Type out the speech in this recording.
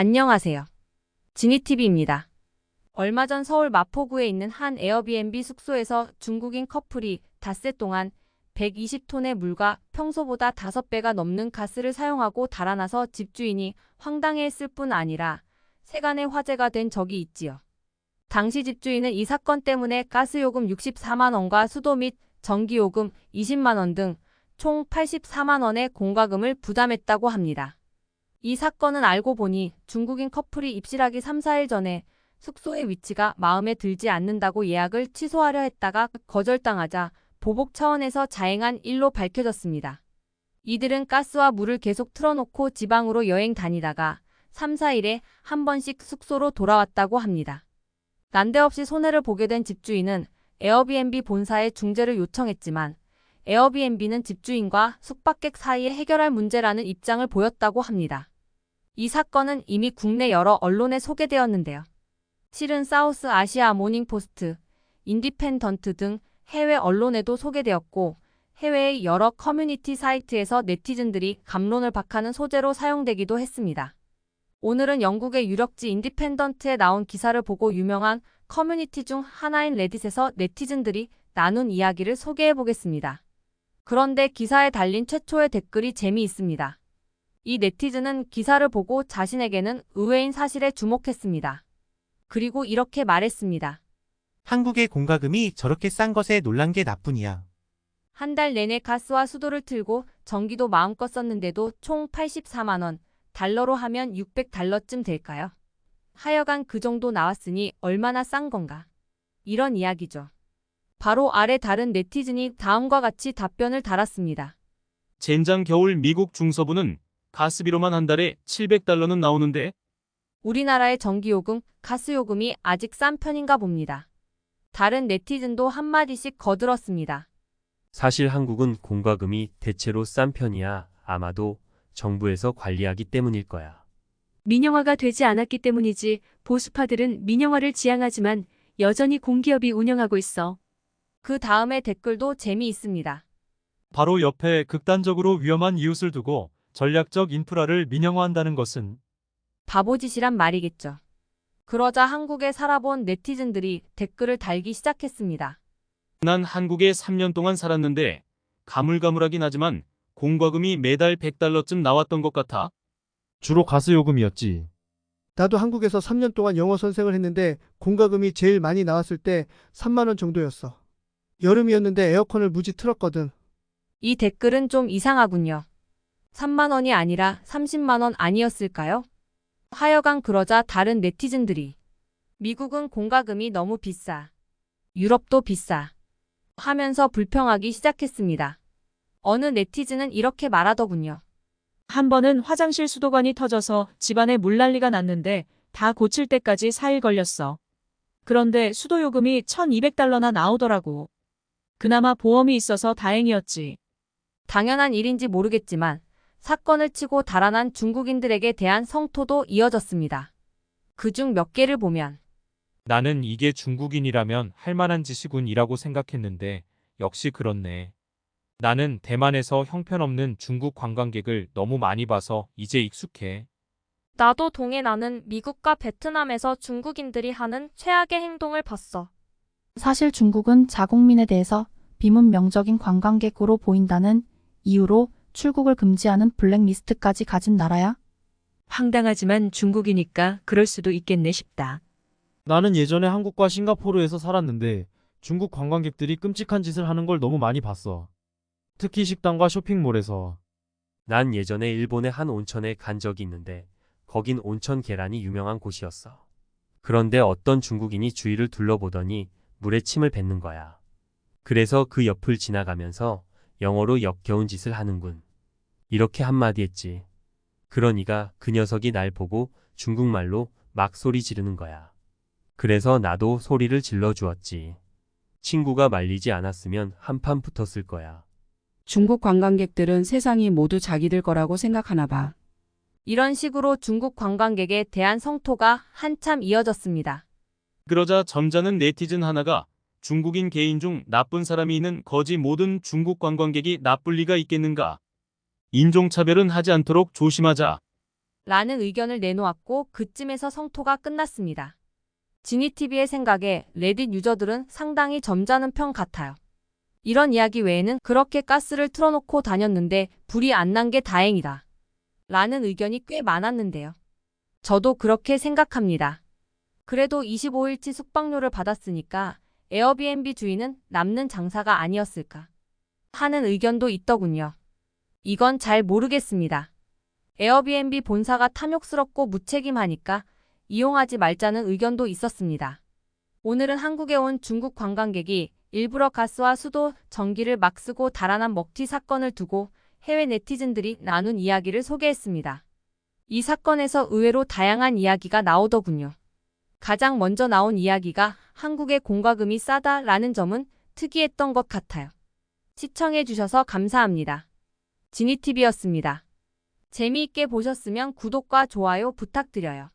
안녕하세요. 지니TV입니다. 얼마 전 서울 마포구에 있는 한 에어비앤비 숙소에서 중국인 커플이 닷새 동안 120톤의 물과 평소보다 5배가 넘는 가스를 사용하고 달아나서 집주인이 황당해했을 뿐 아니라 세간의 화제가 된 적이 있지요. 당시 집주인은 이 사건 때문에 가스요금 64만 원과 수도 및 전기요금 20만 원 등 총 84만 원의 공과금을 부담했다고 합니다. 이 사건은 알고 보니 중국인 커플이 입실하기 3, 4일 전에 숙소의 위치가 마음에 들지 않는다고 예약을 취소하려 했다가 거절당하자 보복 차원에서 자행한 일로 밝혀졌습니다. 이들은 가스와 물을 계속 틀어놓고 지방으로 여행 다니다가 3, 4일에 한 번씩 숙소로 돌아왔다고 합니다. 난데없이 손해를 보게 된 집주인은 에어비앤비 본사에 중재를 요청했지만 에어비앤비는 집주인과 숙박객 사이에 해결할 문제라는 입장을 보였다고 합니다. 이 사건은 이미 국내 여러 언론에 소개되었는데요. 실은 사우스 아시아 모닝포스트, 인디펜던트 등 해외 언론에도 소개되었고 해외의 여러 커뮤니티 사이트에서 네티즌들이 감론을 박하는 소재로 사용되기도 했습니다. 오늘은 영국의 유력지 인디펜던트에 나온 기사를 보고 유명한 커뮤니티 중 하나인 레딧에서 네티즌들이 나눈 이야기를 소개해 보겠습니다. 그런데 기사에 달린 최초의 댓글이 재미있습니다. 이 네티즌은 기사를 보고 자신에게는 의외인 사실에 주목했습니다. 그리고 이렇게 말했습니다. 한국의 공과금이 저렇게 싼 것에 놀란 게 나뿐이야. 한 달 내내 가스와 수도를 틀고 전기도 마음껏 썼는데도 총 84만 원, 달러로 하면 600달러쯤 될까요? 하여간 그 정도 나왔으니 얼마나 싼 건가? 이런 이야기죠. 바로 아래 다른 네티즌이 다음과 같이 답변을 달았습니다. 젠장 겨울 미국 중서부는 가스비로만 한 달에 700달러는 나오는데 우리나라의 전기요금, 가스요금이 아직 싼 편인가 봅니다. 다른 네티즌도 한마디씩 거들었습니다. 사실 한국은 공과금이 대체로 싼 편이야. 아마도 정부에서 관리하기 때문일 거야. 민영화가 되지 않았기 때문이지 보수파들은 민영화를 지향하지만 여전히 공기업이 운영하고 있어. 그 다음의 댓글도 재미있습니다. 바로 옆에 극단적으로 위험한 이웃을 두고 전략적 인프라를 민영화한다는 것은 바보짓이란 말이겠죠. 그러자 한국에 살아본 네티즌들이 댓글을 달기 시작했습니다. 난 한국에 3년 동안 살았는데 가물가물하긴 하지만 공과금이 매달 100달러쯤 나왔던 것 같아. 주로 가스 요금이었지. 나도 한국에서 3년 동안 영어 선생을 했는데 공과금이 제일 많이 나왔을 때 3만 원 정도였어. 여름이었는데 에어컨을 무지 틀었거든. 이 댓글은 좀 이상하군요. 3만 원이 아니라 30만 원 아니었을까요? 하여간 그러자 다른 네티즌들이 미국은 공과금이 너무 비싸. 유럽도 비싸. 하면서 불평하기 시작했습니다. 어느 네티즌은 이렇게 말하더군요. 한 번은 화장실 수도관이 터져서 집안에 물난리가 났는데 다 고칠 때까지 4일 걸렸어. 그런데 수도요금이 1200달러나 나오더라고. 그나마 보험이 있어서 다행이었지. 당연한 일인지 모르겠지만 사건을 치고 달아난 중국인들에게 대한 성토도 이어졌습니다. 그중 몇 개를 보면 나는 이게 중국인이라면 할 만한 짓이군이라고 생각했는데 역시 그렇네. 나는 대만에서 형편없는 중국 관광객을 너무 많이 봐서 이제 익숙해. 나도 동해 나는 미국과 베트남에서 중국인들이 하는 최악의 행동을 봤어. 사실 중국은 자국민에 대해서 비문명적인 관광객으로 보인다는 이유로 출국을 금지하는 블랙리스트까지 가진 나라야. 황당하지만 중국이니까 그럴 수도 있겠네 싶다. 나는 예전에 한국과 싱가포르에서 살았는데 중국 관광객들이 끔찍한 짓을 하는 걸 너무 많이 봤어. 특히 식당과 쇼핑몰에서. 난 예전에 일본의 한 온천에 간 적이 있는데 거긴 온천 계란이 유명한 곳이었어. 그런데 어떤 중국인이 주위를 둘러보더니 물에 침을 뱉는 거야. 그래서 그 옆을 지나가면서 영어로 역겨운 짓을 하는군. 이렇게 한마디 했지. 그러니까 그 녀석이 날 보고 중국말로 막 소리 지르는 거야. 그래서 나도 소리를 질러 주었지. 친구가 말리지 않았으면 한판 붙었을 거야. 중국 관광객들은 세상이 모두 자기들 거라고 생각하나 봐. 이런 식으로 중국 관광객에 대한 성토가 한참 이어졌습니다. 그러자 점잖은 네티즌 하나가 중국인 개인 중 나쁜 사람이 있는 거지 모든 중국 관광객이 나쁠 리가 있겠는가. 인종차별은 하지 않도록 조심하자. 라는 의견을 내놓았고 그쯤에서 성토가 끝났습니다. 지니TV의 생각에 레딧 유저들은 상당히 점잖은 편 같아요. 이런 이야기 외에는 그렇게 가스를 틀어놓고 다녔는데 불이 안 난 게 다행이다. 라는 의견이 꽤 많았는데요. 저도 그렇게 생각합니다. 그래도 25일치 숙박료를 받았으니까 에어비앤비 주인은 남는 장사가 아니었을까 하는 의견도 있더군요. 이건 잘 모르겠습니다. 에어비앤비 본사가 탐욕스럽고 무책임하니까 이용하지 말자는 의견도 있었습니다. 오늘은 한국에 온 중국 관광객이 일부러 가스와 수도, 전기를 막 쓰고 달아난 먹튀 사건을 두고 해외 네티즌들이 나눈 이야기를 소개했습니다. 이 사건에서 의외로 다양한 이야기가 나오더군요. 가장 먼저 나온 이야기가 한국의 공과금이 싸다라는 점은 특이했던 것 같아요. 시청해주셔서 감사합니다. 지니TV였습니다. 재미있게 보셨으면 구독과 좋아요 부탁드려요.